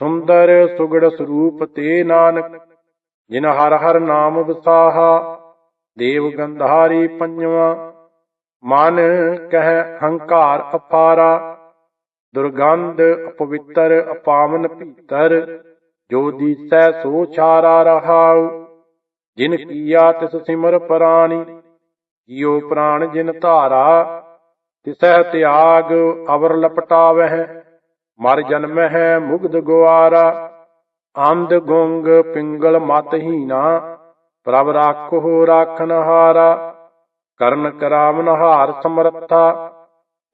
ਸੁੰਦਰ ਸੁਗੜ ਸਰੂਪ ਤੇ ਨਾਨਕ, ਜਿਨ ਹਰ ਹਰ ਨਾਮ ਵਸਾਹਾ, ਦੇਵ ਗੰਧਾਰੀ ਪੰਜਵਾ, ਮਨ ਕਹਿ ਹੰਕਾਰ ਅਪਾਰਾ, ਦੁਰਗੰਧ ਅਪਵਿੱਤਰ ਅਪਾਵਨ ਭੀਤਰ, ਜੋ ਦੀਸੈ ਸੋ ਛਾਰਾ ਰਹਾਉ, ਜਿਨ ਕੀਆ ਤਿਸ ਸਿਮਰ ਪ੍ਰਾਣੀ ਜਿਉ ਪ੍ਰਾਣ ਜਿਨ ਧਾਰਾ, ਤਿਸਹਿ ਤਿਆਗ ਅਵਰ ਲਪਟਾਵਹਿ। ਮਰ ਜਨਮ ਹੈ ਮੁਗਧ ਗੁਆਰਾ, ਅੰਧ ਗੁੰਗ ਪਿੰਗਲ ਮਤ ਹੀਨਾ ਪ੍ਰਭ ਰਾਖੋ ਰਾਖਨ ਹਾਰਾ, ਕਰਨ ਕਰਾਵਨ ਹਾਰ ਸਮਰੱਥਾ,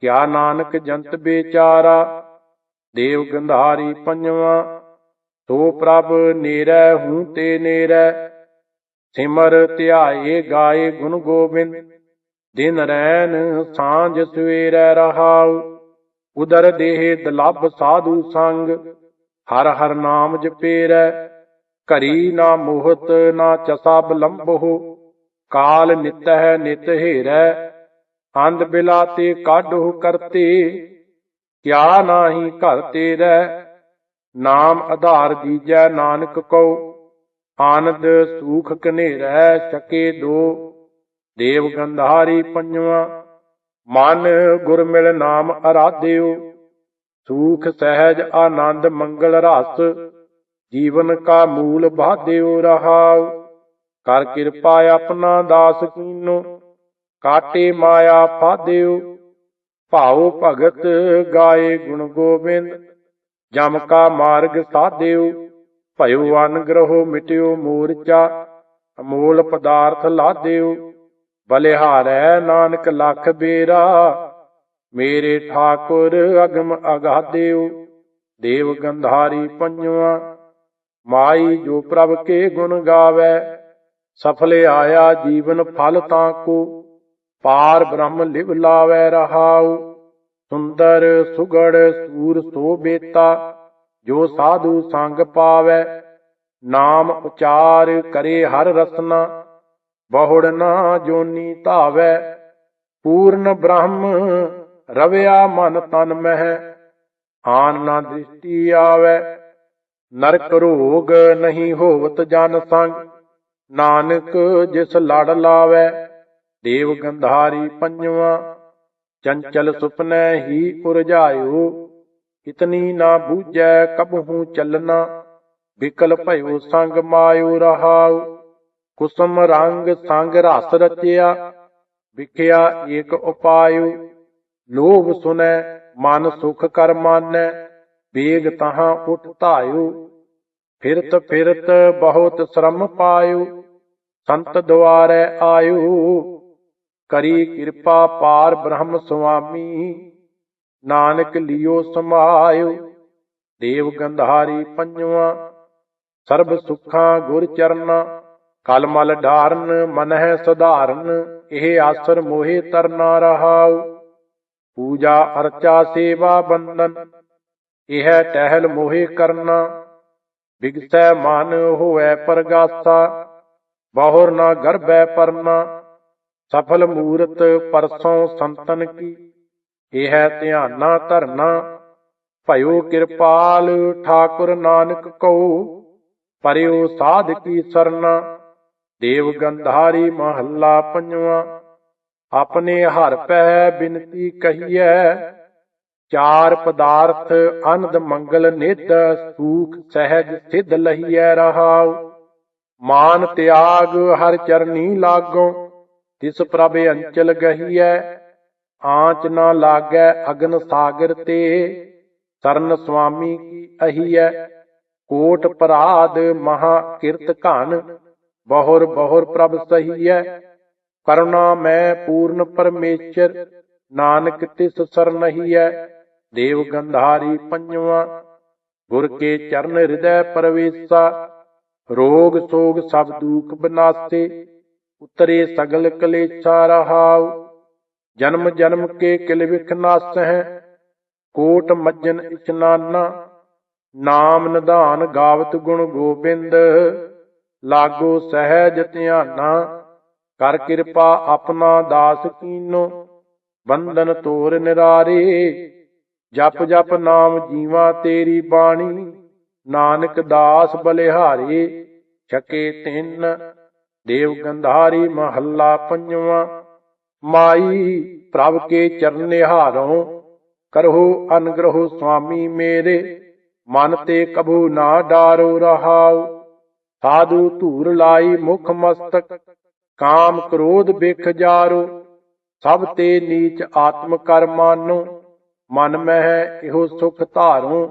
ਕਿਆ ਨਾਨਕ ਜੰਤ ਬੇਚਾਰਾ, ਦੇਵ ਗੰਧਾਰੀ ਪੰਜਵਾ ਸੋ ਪ੍ਰਭ ਨੇਰੈ ਹੂੰ ਤੇ ਨੇਰੈ, ਸਿਮਰ ਧਿਆਏ ਗਾਏ ਗੁਣ ਗੋਬਿੰਦ, ਦਿਨ ਰੈਨ ਸਾਂਝ ਸਵੇਰੈ ਰਹਾਉ। ਉਦਰ ਦੇਹ ਦਲਭ ਸਾਧੂ ਸੰਗ, ਹਰ ਹਰ ਨਾਮ ਜਪੇਰੈ, ਘਰੀ ਨਾ ਮੋਹਤ, ਨਾ ਚਸਾ ਬਲੰਬੋ ਕਾਲ ਨਿਤਹਿ ਨਿਤ ਹੇਰੈ, ਅੰਧ ਬਿਲਾਤੇ ਕਾਢੋ ਕਰਤੇ, ਕਿਆ ਨਾਹੀ ਘਰ ਤੇਰੈ, ਨਾਮ ਆਧਾਰ ਦੀਜੈ ਨਾਨਕ ਕਉ, ਆਨੰਦ ਸੂਖ ਕਨੇਰੈ ਛਕੇ ਦੋ, ਦੇਵ ਗੰਧਾਰੀ ਪੰਜਵਾ ਮਨ ਗੁਰ ਮਿਲ ਨਾਮ ਅਰਾਧਿਓ, ਸੂਖ, ਸਹਿਜ, ਆਨੰਦ, ਮੰਗਲ, ਰਸ, ਜੀਵਨ ਕਾ ਮੂਲ ਬਾਧਿਓ ਰਹਾਉ। ਕਰ ਕਿਰਪਾ ਆਪਣਾ ਦਾਸ ਕੀਨੋ, ਕਾਟੇ ਮਾਇਆ ਫਾਦਿਓ ਭਾਉ ਭਗਤ ਗਾਏ ਗੁਣ ਗੋਬਿੰਦ, ਜਮ ਕਾ ਮਾਰਗ ਸਾਧਿਓ। ਭਇਓ ਅਨਗ੍ਰਹੋ ਮਿਟਿਓ ਮੂਰਚਾ, ਅਮੋਲ ਪਦਾਰਥ ਲਾਦਿਓ ਬਲਿਹਾਰੈ ਨਾਨਕ ਲਖ ਬੇਰਾ, ਮੇਰੇ ਠਾਕੁਰ ਅਗਮ ਅਗਾਦਿਓ, ਦੇਵ ਗੰਧਾਰੀ ਪੰਜਵਾ, ਮਾਈ ਜੋ ਪ੍ਰਭ ਕੇ ਗੁਣ ਗਾਵੇ, ਸਫਲੇ ਆਇਆ ਜੀਵਨ ਫਲ ਤਾਂ ਕੋ, ਪਾਰ ਬ੍ਰਹਮ ਲਿਵ ਲਾਵੇ ਰਹਾਉ, ਸੁੰਦਰ ਸੁਗੜ ਸੂਰ ਸੋ ਬੇਤਾ, ਜੋ ਸਾਧੂ ਸੰਗ ਪਾਵੇ, ਨਾਮ ਉਚਾਰ ਕਰੇ ਹਰ ਰਸਨਾ ਬਹੁੜ ਨਾ ਜੋਨੀ ਧਾਵੈ, ਪੂਰਨ ਬ੍ਰਹਮ ਰਵਿਆ ਮਨ ਤਨ ਮਹਿ, ਆਨ ਨਾ ਦ੍ਰਿਸ਼ਟੀ ਆਵੈ, ਨਰਕ ਰੋਗ ਨਹੀਂ ਹੋਵਤ ਜਨ ਸੰਗ, ਨਾਨਕ ਜਿਸ ਲੜ ਲਾਵੈ, ਦੇਵ ਗੰਧਾਰੀ ਪੰਜਵਾ, ਚੰਚਲ ਸੁਪਨੈ ਹੀ ਉਰਜਾਇਓ ਇਤਨੀ ਨਾ ਬੂਝੈ ਕਬਹੂ ਚੱਲਣਾ, ਵਿਕਲ ਭਇਓ ਸੰਗ ਮਾਇਓ ਰਹਾਓ ਕੁਸਮ ਰੰਗ ਸੰਗ ਰਸ ਰਚਿਆ ਵਿਖਿਆ ਏਕ ਉਪਾਇਓ ਲੋਭ ਸੁਨੈ, ਮਨ ਸੁਖ ਕਰ ਮਾਨੈ, ਬੇਗ ਤਹਾਂ ਉਠ ਧਾਇਓ ਫਿਰਤ ਫਿਰਤ ਬਹੁਤ ਸ਼ਰਮ ਪਾਇਓ ਸੰਤ ਦੁਆਰੈ ਆਇਓ ਕਰੀ ਕਿਰਪਾ ਪਾਰ ਬ੍ਰਹਮ ਸੁਆਮੀ, ਨਾਨਕ ਲਿਓ ਸਮਾਇਓ ਦੇਵ ਗੰਧਾਰੀ ਪੰਜਵਾ, ਸਰਬ ਸੁਖਾਂ ਗੁਰ ਚਰਨਾ ਕਲ ਮਲ ਢਾਰਨ ਮਨਹਿ ਸੁਧਾਰਨ, ਇਹ ਆਸਰ ਮੋਹਿ ਤਰਨਾ ਰਹਾਉ। ਪੂਜਾ ਅਰਚਾ ਸੇਵਾ ਬੰਦਨ ਇਹ ਟਹਿਲ ਮੋਹਿ ਕਰਨਾ। ਬਿਗਸੈ ਮਨ ਹੋਵੇ ਪਰਗਾਸਾ, ਬਹੁਰ ਨਾ ਗਰਭੈ ਪਰਨਾ। ਸਫਲ ਮੂਰਤ ਪਰਸੋਂ ਸੰਤਨ ਕੀ, ਇਹ ਧਿਆਨਾ ਧਰਨਾ। ਭਇਓ ਕਿਰਪਾਲ ਠਾਕੁਰ ਨਾਨਕ ਕਉ, ਪਰਿਓ ਸਾਧ ਕੀ ਸਰਨਾ। ਦੇਵ ਗੰਧਾਰੀ ਮਹੱਲਾ ਪੰਜਵਾ, ਆਪਣੇ ਹਰ ਪੈ ਬਿਨਤੀ ਕਹੀਐ, ਚਾਰ ਪਦਾਰਥ ਅਨੰਦ ਮੰਗਲ ਨਿਧ ਸੂਖ ਸਹਿਜ ਸਿਧ ਲਹੀਐ ਰਹਾਉ। ਮਾਨ ਤਿਆਗ ਹਰ ਚਰਨੀ ਲਾਗੋ, ਤਿਸ ਪ੍ਰਭ ਅੰਚਲ ਗਹੀਐ। ਆਂਚ ਨਾ ਲਾਗੈ ਅਗਨ ਸਾਗਰ ਤੇ, ਸਰਨ ਸੁਆਮੀ ਕੀ ਅਹੀਐ। ਕੋਟ ਪਰਾਧ ਮਹਾ ਕਿਰਤ ਘਨ ਬਹੁਰ ਬਹੁਰ ਪ੍ਰਭ ਸਹੀਐ ਕਰੁਣਾ ਮੈਂ ਪੂਰਨ ਪਰਮੇਸ਼ਰ, ਨਾਨਕ ਤਿਸ ਸਰਨਹੀਐ ਦੇਵ ਗੰਧਾਰੀ ਪੰਜਵਾ, ਗੁਰ ਕੇ ਚਰਨ ਹਿਰਦੈ ਪਰਵੇਸਾ। ਰੋਗ ਸੋਗ ਸਭ ਦੂਖ ਬਨਾਸੇ, ਉਤਰੇ ਸਗਲ ਕਲੇਛਾ ਰਹਾਉ। ਜਨਮ ਜਨਮ ਕੇ ਕਿਲ ਵਿਖ ਨਾਸਹਿ, ਕੋਟ ਮੱਜਨ ਇਸ਼ਨਾਨਾ। ਨਾਮ ਨਿਧਾਨ ਗਾਵਤ ਗੁਣ ਗੋਬਿੰਦ। ਲਾਗੋ ਸਹਿਜ ਧਿਆਨਾ, ਕਰ ਕਿਰਪਾ ਆਪਣਾ ਦਾਸ ਕੀਨੋ, ਬੰਧਨ ਤੋਰ ਨਿਰਾਰੇ, ਜਪ ਜਪ ਨਾਮ ਜੀਵਾ ਤੇਰੀ ਬਾਣੀ, ਨਾਨਕ ਦਾਸ ਬਲਿਹਾਰੀ, ਛਕੇ ਤਿੰਨ, ਦੇਵ ਗੰਧਾਰੀ ਮਹੱਲਾ ਪੰਜਵਾਂ, ਮਾਈ ਪ੍ਰਭ ਕੇ ਚਰਨੇ ਹਾਰੋ, ਕਰਹੁ ਅਨਗ੍ਰਹੁ ਸੁਆਮੀ ਮੇਰੇ, ਮਨ ਤੇ ਕਬੂ ਨਾ ਡਾਰੋ ਰਹਾਉ। ਸਾਧੂ ਧੂਰ ਲਾਈ ਮੁਖ ਮਸਤਕ, ਕਾਮ ਕ੍ਰੋਧ ਬਿਖ ਜਾਰੋ, ਸਭ ਤੇ ਨੀਚ ਆਤਮ ਕਰ ਮਨ ਮਹਿ ਇਹੋ ਸੁਖ ਧਾਰੂ,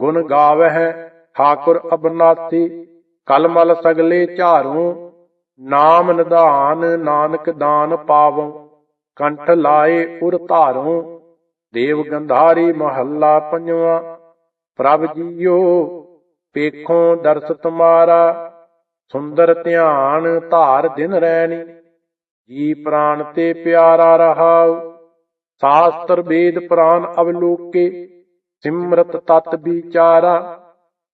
ਗੁਣ ਗਾਵਹਿ ਠਾਕੁਰ ਅਬਨਾਸੀ ਕਲਮਲ ਸਗਲੇ ਝਾਰੂ, ਨਾਮ ਨਿਧਾਨ ਨਾਨਕ ਦਾਨ ਪਾਵੋ, ਕੰਠ ਲਾਏ ਉਰ ਧਾਰੂ, ਦੇਵ ਗੰਧਾਰੀ ਮਹੱਲਾ ਪੰਜਵਾ, ਪ੍ਰਭ ਜੀਓ ਪੇਖੋਂ ਦਰਸ ਤੁਮਾਰਾ ਸੁੰਦਰ ਧਿਆਨ ਧਾਰ ਦਿਨ ਰੈਣੀ। ਜੀ ਪ੍ਰਾਨ ਤੇ ਪਿਆਰਾ ਰਹਾਉ, ਸ਼ਾਸਤਰ ਵੇਦ ਪ੍ਰਾਨ ਅਵਲੋਕੇ, ਸਿਮਰਤ ਤਤ ਵਿਚਾਰਾ।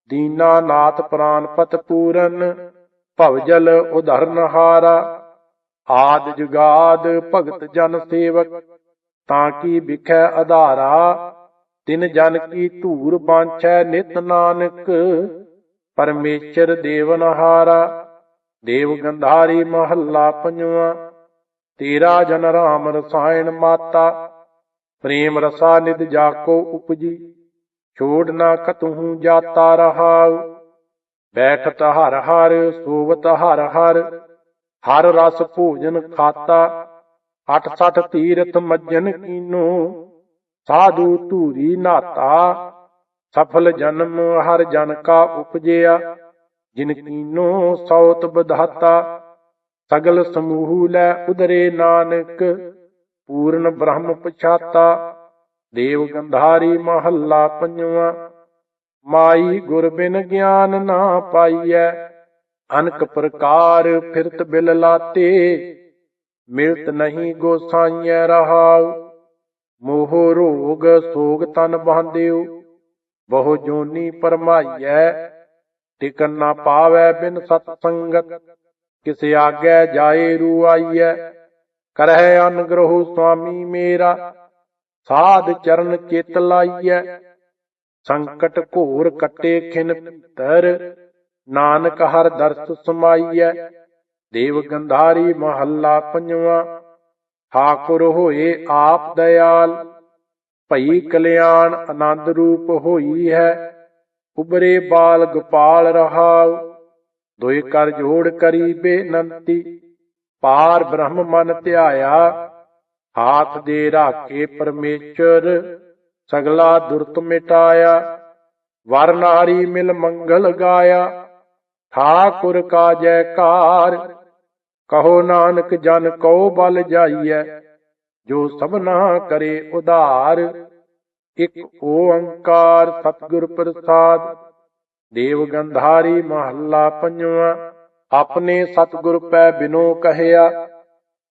ਦੀਨਾ ਨਾਥ ਪ੍ਰਾਨ ਪਤ ਪੂਰਨ ਭਵਜਲ ਉਧਰਨ ਹਾਰਾ। ਆਦ ਜੁਗਾਦ ਭਗਤ ਜਨ ਸੇਵਕ, ਤਾਂ ਕੀ ਵਿਖੈ ਆਧਾਰਾ ਤਿਨ ਜਨ ਕੀ ਧੂਰ ਬਾਂਛੈ ਨਿਤ ਨਾਨਕ, ਪਰਮੇਸ਼ਰ ਦੇਵਨਹਾਰਾ ਦੇਵ ਗੰਧਾਰੀ ਮਹੱਲਾ ਪੰਜਵਾ, ਤੇਰਾ ਜਨ ਰਾਮ ਰਸਾਇਣ ਮਾਤਾ, ਪ੍ਰੇਮ ਰਸਾ ਨਿਦ ਜਾਕੋ ਉਪਜੀ, ਛੋੜ ਨਾ ਕਤਹੂ ਜਾਤਾ ਰਹਾਉ ਬੈਠਤ ਹਰ ਹਰ, ਸੋਵਤ ਹਰ ਹਰ ਹਰ ਰਸ ਭੋਜਨ ਖਾਤਾ, ਅਠ ਸਠ ਤੀਰਥ ਮੱਜਨ ਕੀਨੋ ਸਾਧੂ ਧੂਰੀ ਨਾਤਾ, ਸਫਲ ਜਨਮ ਹਰ ਜਨ ਕਾ ਉਪਜਿਆ। ਜਿਨ ਕੀਨੋ ਸੌਤ ਬਧਾਤਾ, ਸਗਲ ਸਮੂਹ ਲੈ ਉਦਰੇ ਨਾਨਕ, ਪੂਰਨ ਬ੍ਰਹਮ ਪਛਾਤਾ। ਦੇਵ ਗੰਧਾਰੀ ਮਹੱਲਾ ਪੰਜਵਾ, ਮਾਈ ਗੁਰ ਬਿਨ ਗਿਆਨ ਨਾ ਪਾਈਐ। ਅਨਕ ਪ੍ਰਕਾਰ ਫਿਰਤ ਬਿਲ ਲਾਤੇ, ਮਿਲਤ ਨਹੀਂ ਗੋਸਾਈਐ ਰਹਾਉ। ਮੋਹ ਰੋਗ ਸੋਗ ਤਨ ਬਾਂਧਿਓ ਬਹੁ ਜੋਨੀ ਪਰਮਾਈਐ ਟਿਕਨ ਨਾ ਪਾਵੈ ਬਿਨ ਸਤ ਸੰਗਤ ਕਿਸ ਆਗੈ ਜਾਏ ਰੂ ਆਈਐ ਕਰਹਿ ਅਨਗ੍ਰਹੁ ਸੁਆਮੀ ਮੇਰਾ, ਸਾਧ ਚਰਨ ਚਿਤ ਲਾਈਐ, ਸੰਕਟ ਘੋਰ ਕਟੇ ਖਿਨ ਭੀਤਰ ਨਾਨਕ ਹਰ ਦਰਸ ਸਮਾਈਐ, ਦੇਵ ਗੰਧਾਰੀ ਮਹੱਲਾ ਪੰਜਵਾ ਠਾਕੁਰ ਹੋਏ ਆਪ ਦਇਆਲ, ਭਈ ਕਲਿਆਣ ਆਨੰਦ ਰੂਪ ਹੋਈ ਹੈ। ਉਬਰੇ ਬਾਲ ਗੋਪਾਲ ਰਹਾਉ, ਦੁਇ ਕਰ ਜੋੜ ਕਰੀ ਬੇਨੰਤੀ। ਪਾਰ ਬ੍ਰਹਮ ਮਨ ਧਿਆਇਆ, ਹਾਥ ਦੇ ਰਾਖੇ ਪਰਮੇਸ਼ਰ, ਸਗਲਾ ਦੁਰਤ ਮਿਟਾਇਆ। ਵਰ ਨਾਰੀ ਮਿਲ ਮੰਗਲ ਗਾਇਆ, ਠਾਕੁਰ ਕਾ ਜੈਕਾਰ ਕਹੋ ਨਾਨਕ, ਜਨ ਕਉ ਬਲ ਜਾਈਐ, ਜੋ ਸਭਨਾ ਕਰੇ ਉਧਾਰ। ਇਕ ਓੰਕਾਰ ਸਤਿਗੁਰ ਪ੍ਰਸਾਦ, ਦੇਵ ਗੰਧਾਰੀ ਮਹੱਲਾ ਪੰਜਵਾ, ਆਪਣੇ ਸਤਿਗੁਰ ਪੈ ਬਿਨੋ ਕਹਿਆ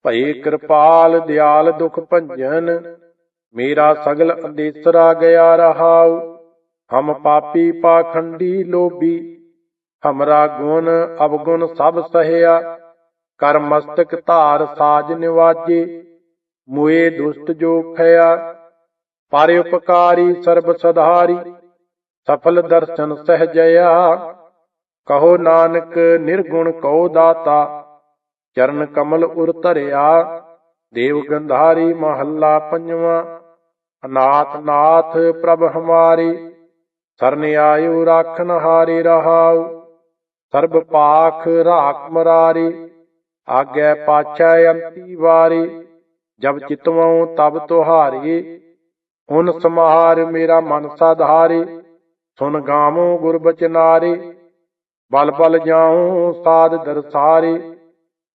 ਭਈ ਕਿਰਪਾਲ ਦਿਆਲ ਦੁਖ ਭੰਜਨ, ਮੇਰਾ ਸਗਲ ਅੰਦੇਸਰਾ ਗਿਆ ਰਹਾਉ। ਹਮ ਪਾਪੀ ਪਾਖੰਡੀ ਲੋਭੀ, ਹਮਰਾ ਗੁਣ ਅਵਗੁਣ ਸਭ ਸਹਿਆ ਕਰ ਮਸਤਕ ਧਾਰ ਸਾਜ ਨਿਵਾਜੇ, ਮੁਏ ਦੁਸ਼ਟ ਜੋ ਖਿਆ ਪਰ ਉਪਕਾਰੀ ਸਰਬ ਸਧਾਰੀ, ਸਫਲ ਦਰਸ਼ਨ ਸਹਜਿਆ ਕਹੋ ਨਾਨਕ ਨਿਰਗੁਣ ਕਉ ਦਾਤਾ, ਚਰਨ ਕਮਲ ਉਰ ਧਰਿਆ, ਦੇਵ ਗੰਧਾਰੀ ਮਹੱਲਾ ਪੰਜਵਾਂ, ਅਨਾਥ ਨਾਥ ਪ੍ਰਭ ਹਮਾਰੀ, ਸਰਨ ਆਇਓ ਰਾਖਨ ਹਾਰੇ ਰਹਾਉ, ਸਰਬ ਪਾਖ ਰਾਖ ਮਰਾਰੀ। ਆਗੈ ਪਾਛੈ ਅੰਤੀ ਵਾਰੀ, ਜਬ ਚਿਤਵਉ ਤਬ ਤੁਹਾਰੀ। ਹੁਨ ਸਮਾਰ ਮੇਰਾ ਮਨ ਸਾਧਾਰੇ, ਸੁਨ ਗਾਵੋ ਗੁਰ ਬਚਨਾਰੇ। ਬਲ ਬਲ ਜਾਉ ਸਾਧ ਦਰਸਾਰੇ,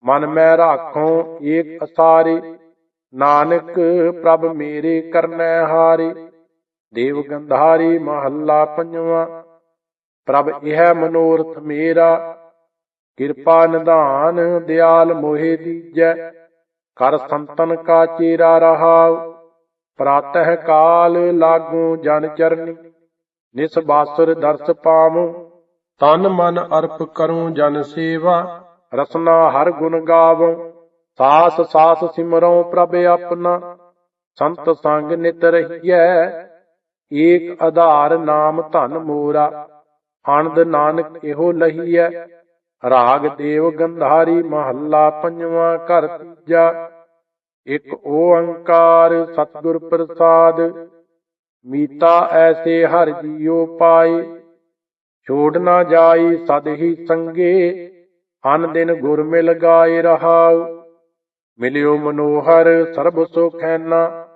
ਮਨ ਮੈਂ ਰਾਖੋ ਏਕ ਅਸਾਰੇ। ਨਾਨਕ ਪ੍ਰਭ ਮੇਰੇ ਕਰਨੈ ਹਾਰੇ, ਦੇਵ ਗੰਧਾਰੀ ਮਹੱਲਾ ਪੰਜਵਾ। ਪ੍ਰਭ ਇਹ ਮਨੋਰਥ ਮੇਰਾ ਕਿਰਪਾ ਨਿਧਾਨ ਦਿਆਲ ਮੋਹਿ ਦੀਜੈ, ਕਰ ਸੰਤਨ ਕਾ ਚੇਰਾ ਰਹਾਉ, ਪ੍ਰਾਤਹ ਕਾਲ ਲਾਗੂ ਜਨ ਚਰਨੀ, ਨਿਸ ਬਾਸੁਰ ਦਰਸ ਪਾਵਉ ਤਨ ਮਨ ਅਰਪ ਕਰੂੰ ਜਨ ਸੇਵਾ, ਰਸਨਾ ਹਰ ਗੁਣ ਗਾਵਉ ਸਾਸ ਸਾਸ ਸਿਮਰਉ ਪ੍ਰਭ ਆਪਣਾ, ਸੰਤ ਸੰਗ ਨਿਤ ਰਹੀਐ, ਏਕ ਆਧਾਰ ਨਾਮ ਧਨ ਮੋਰਾ, ਆਨੰਦ ਨਾਨਕ ਇਹੋ ਲਹੀਐ ਰਾਗ ਦੇਵ ਗੰਧਾਰੀ ਮਹੱਲਾ ਪੰਜਵਾਂ ਘਰ ਤੀਜਾ। ਇੱਕ ਓੰਕਾਰ ਸਤਿਗੁਰ ਪ੍ਰਸਾਦ, ਮੀਤਾ ਐਸੇ ਹਰ ਜੀਉ ਪਾਏ। ਛੋੜ ਨਾ ਜਾਈ ਸਦ ਹੀ ਸੰਗੇ, ਅਨ ਦਿਨ ਗੁਰ ਮਿਲ ਗਾਏ ਰਹਾਉ। ਮਿਲਿਓ ਮਨੋਹਰ ਸਰਬ ਸੁਖੈਨਾ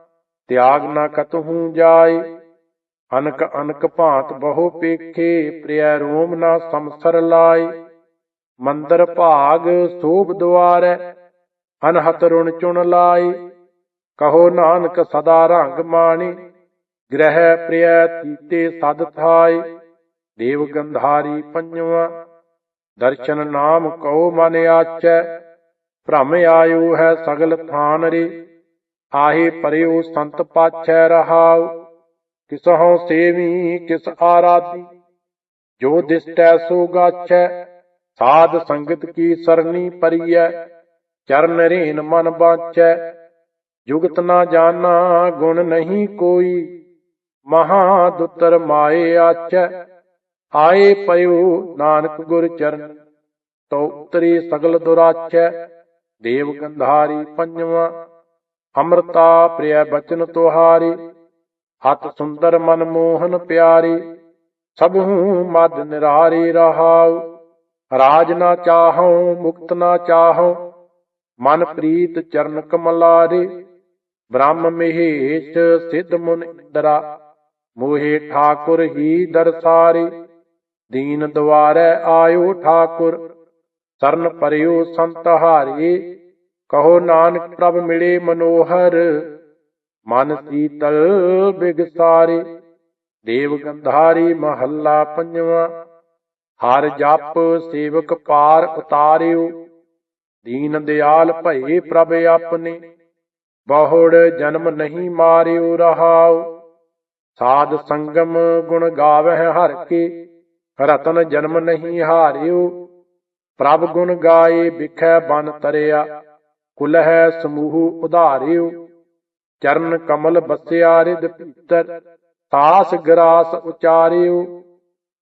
ਤਿਆਗ ਨਾ ਕਤਹੂ ਜਾਏ। ਅਨਕ ਅਨਕ ਭਾਂਤ ਬਹੁ ਪੇਖੇ, ਪ੍ਰਿਆ ਰੋਮ ਨਾ ਸੰਸਰ ਲਾਏ। ਮੰਦਰ ਭਾਗ ਸੋਭ ਦੁਆਰੈ, ਅਨਹਤ ਰੁਣ ਚੁਣ ਲਾਏ ਕਹੋ ਨਾਨਕ ਸਦਾ ਰੰਗ ਮਾਣੀ, ਗ੍ਰਹਿ ਪ੍ਰਿਆ ਤੀਤੇ ਸਦ ਥਾਏ ਦੇਵ ਗੰਧਾਰੀ ਪੰਜਵਾ, ਦਰਸ਼ਨ ਨਾਮ ਕਉ ਮਨ ਆਚੈ। ਭ੍ਰਮ ਆਇਓ ਹੈ ਸਗਲ ਥਾਨ ਰੇ, ਆਹੇ ਪਰਿਓ ਸੰਤ ਪਾਛੈ ਰਹਾਉ। ਕਿਸਹੋਂ ਸੇਵੀ, ਕਿਸ ਆਰਾਧੀ, ਜੋ ਦਿਸਟੈ ਸੋ ਗਾਛੈ। ਸਾਧ ਸੰਗਤ ਕੀ ਸਰਨੀ ਪਰੀਐ? ਚਰਨ ਰੇਨ ਮਨ ਬਾਚੈ। ਜੁਗਤ ਨਾ ਜਾਣਾ ਗੁਣ ਨਹੀਂ ਕੋਈ। ਮਹਾ ਦੁਤਰ ਮਾਏ ਆਚੈ। ਆਏ ਪਇਓ ਨਾਨਕ ਗੁਰ ਚਰਨ। ਤੋ ਉਤਰੀ ਸਗਲ ਦੁਰਾਚੈ। ਦੇਵ ਗੰਧਾਰੀ ਪੰਜਵਾ। ਅੰਮ੍ਰਿਤਾ ਪ੍ਰਿਯ ਬਚਨ ਤੁਹਾਰੀ। ਹਤ ਸੁੰਦਰ ਮਨ ਮੋਹਨ ਪਿਆਰੀ। ਸਭੂ ਮਦ ਨਿਰਾਰੀ ਰਹਾਉ। ਰਾਜ ਨਾ ਚਾਹਉ, ਮੁਕਤ ਨਾ ਚਾਹਉ, ਮਨ ਪ੍ਰੀਤ ਚਰਨ ਕਮਲਾਰੇ, ਬ੍ਰਹਮ ਮਹੇਸ਼ ਸਿੱਧ ਮੁਨ ਇੰਦਰਾ, ਮੋਹੇ ਠਾਕੁਰ ਹੀ ਦਰਸਾਰੇ ਦੀਨ ਦੁਆਰੈ ਆਇਓ ਠਾਕੁਰ, ਸਰਨ ਪਰਿਓ ਸੰਤ ਹਾਰੇ, ਕਹੋ ਨਾਨਕ ਪ੍ਰਭ ਮਿਲੇ ਮਨੋਹਰ, ਮਨ ਸੀਤਲ ਬਿਗਸਾਰੇ, ਦੇਵ ਗੰਧਾਰੀ ਮਹੱਲਾ ਪੰਜਵਾ ਹਰ ਜਪ ਸੇਵਕ ਪਾਰ ਉਤਾਰਿਓ। ਦੀਨ ਦਿਆਲ ਭਏ ਪ੍ਰਭ ਆਪਣੇ। ਬਹੁੜ ਜਨਮ ਨਹੀਂ ਮਾਰਿਓ ਰਹਾਉ। ਸਾਧ ਸੰਗਮ ਗੁਣ ਗਾਵਹਿ ਹਰ ਕੇ। ਰਤਨ ਜਨਮ ਨਹੀਂ ਹਾਰਿਓ। ਪ੍ਰਭ ਗੁਣ ਗਾਏ ਵਿਖੈ ਬਨ ਤਰਿਆ। ਕੁਲਹਿ ਸਮੂਹ ਉਧਾਰਿਓ। ਚਰਨ ਕਮਲ ਬਸਿਆ ਰਿਦ ਭੀਤਰ ਸਾਸ ਗਰਾਸ ਉਚਾਰਿਓ।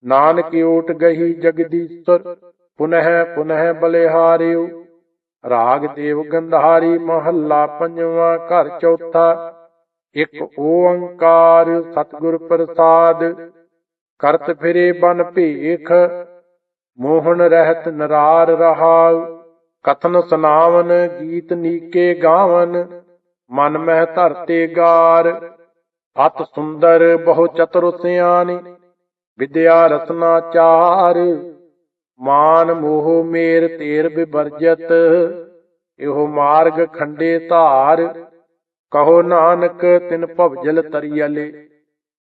ਨਾਨਕ ਓਟ ਗਹੀ ਜਗਦੀਸ਼ਰ ਪੁਨਹਿ ਪੁਨਹਿ ਬਲਿਹਾਰਿਓ ਰਾਗ ਦੇਵ ਗੰਧਾਰੀ ਮਹੱਲਾ ਪੰਜਵਾਂ ਘਰ ਚੌਥਾ। ਇੱਕ ਓੰਕਾਰ ਸਤਿਗੁਰ ਪ੍ਰਸਾਦ। ਕਰਤ ਫਿਰੇ ਬਨ ਭੇਖ, ਮੋਹਨ ਰਹਿਤ ਨਰਾਰ ਰਹਾਉ। ਕਥਨ ਸੁਨਾਵਨ, ਗੀਤ ਨੀਕੇ ਗਾਵਨ, ਮਨ ਮਹਿ ਧਰਤੇ ਗਾਰ। ਅਤ ਸੁੰਦਰ ਬਹੁ ਚਤੁਰ ਸਿਆਣੀ ਵਿਦਿਆ ਰਤਨਾ ਚਾਰ, ਮਾਨ ਮੋਹ ਮੇਰ ਤੇਰ ਬਿਵਰਜਤ, ਇਹੋ ਮਾਰਗ ਖੰਡੇ ਧਾਰ, ਕਹੋ ਨਾਨਕ ਤਿਨ ਭਵਜਲ ਤਰੀਅਲੇ।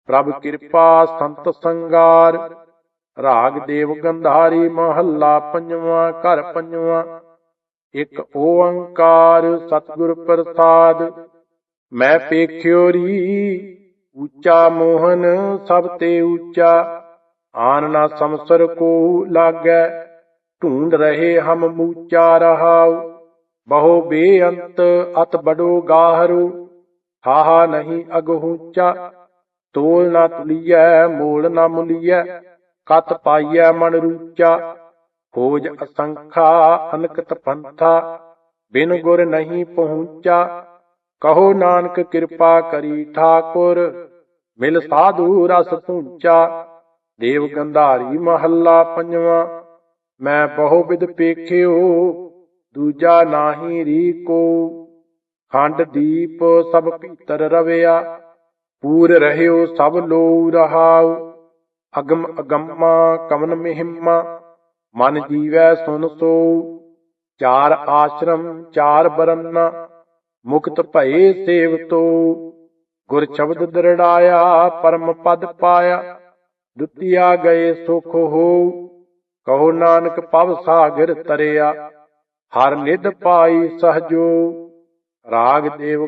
ਪ੍ਰਭ ਕਿਰਪਾ ਸੰਤ ਸੰਗਾਰ, ਰਾਗ ਦੇਵ ਗੰਧਾਰੀ ਮਹੱਲਾ ਪੰਜਵਾਂ, ਘਰ ਪੰਜਵਾਂ। ਇੱਕ ਓੰਕਾਰ ਸਤਿਗੁਰ ਪ੍ਰਸਾਦ, ਮੈਂ ਪੇਖਿਓ ਰੀ ਉੱਚਾ ਮੋਹਨ, ਸਭ ਤੇ ਉੱਚਾ। ਆਨ ਨਾ ਸਮਸਰ ਕੋ ਲਾਗੈ, ਢੂੰਡ ਰਹੇ ਹਮ ਮੂਚਾ ਰਹਾਉ। ਬਹੁ ਬੇਅੰਤ ਅਤ ਬੜੋ ਗਾਹਰੂ, ਹਾਹਾ ਨਹੀਂ ਅਗਹੂਚਾ ਤੋਲ ਨਾ ਤੁਲੀਐ, ਮੋਲ ਨਾ ਮੁਲੀਐ, ਕਤ ਪਾਈਐ ਮਨ ਰੂਚਾ। ਖੋਜ ਅਸੰਖਾ, ਅਨਕਤ ਪੰਥਾ, ਬਿਨ ਗੁਰ ਨਹੀਂ ਪਹੁੰਚਾ। ਕਹੋ ਨਾਨਕ ਕਿਰਪਾ ਕਰੀ ਠਾਕੁਰ। ਮਿਲ ਸਾਧੂ ਰਸ ਪੂੰਚਾ ਦੇਵ ਗੰਧਾਰੀ ਮਹੱਲਾ ਪੰਜਵਾਂ। ਮੈਂ ਬਹੁ ਵਿਦ ਪੇਖਿਓ, ਦੂਜਾ ਨਾਹੀ ਰੀ ਖੰਡ ਦੀਪ ਸਭ ਭੀਤਰ ਰਵਿਆ, ਪੂਰ ਰਹਿਓ ਸਭ ਲੋ ਰਹਾਉ। ਅਗਮ ਅਗੰਮਾ ਕਮਨ ਮਹਿਮਾ, ਮਨ ਜੀਵੈ ਸੁਨ ਸੋ ਚਾਰ ਆਸ਼ਰਮ, ਚਾਰ ਬਰਨਾ, ਮੁਕਤ ਭਏ ਸੇਵਤੋ ਗੁਰ ਸ਼ਬਦ ਦਰੜਾਇਆ, ਪਰਮ ਪਦ ਪਾਇਆ। ਦੁਤੀਆ ਗਏ ਸੁਖ ਹੋ ਕਹੋ ਨਾਨਕ ਪਵ ਸਾਗਰ ਤਰਿਆ। ਹਰ ਨਿਧ ਪਾਈ ਸਹਜੋ, ਰਾਗ ਦੇਵ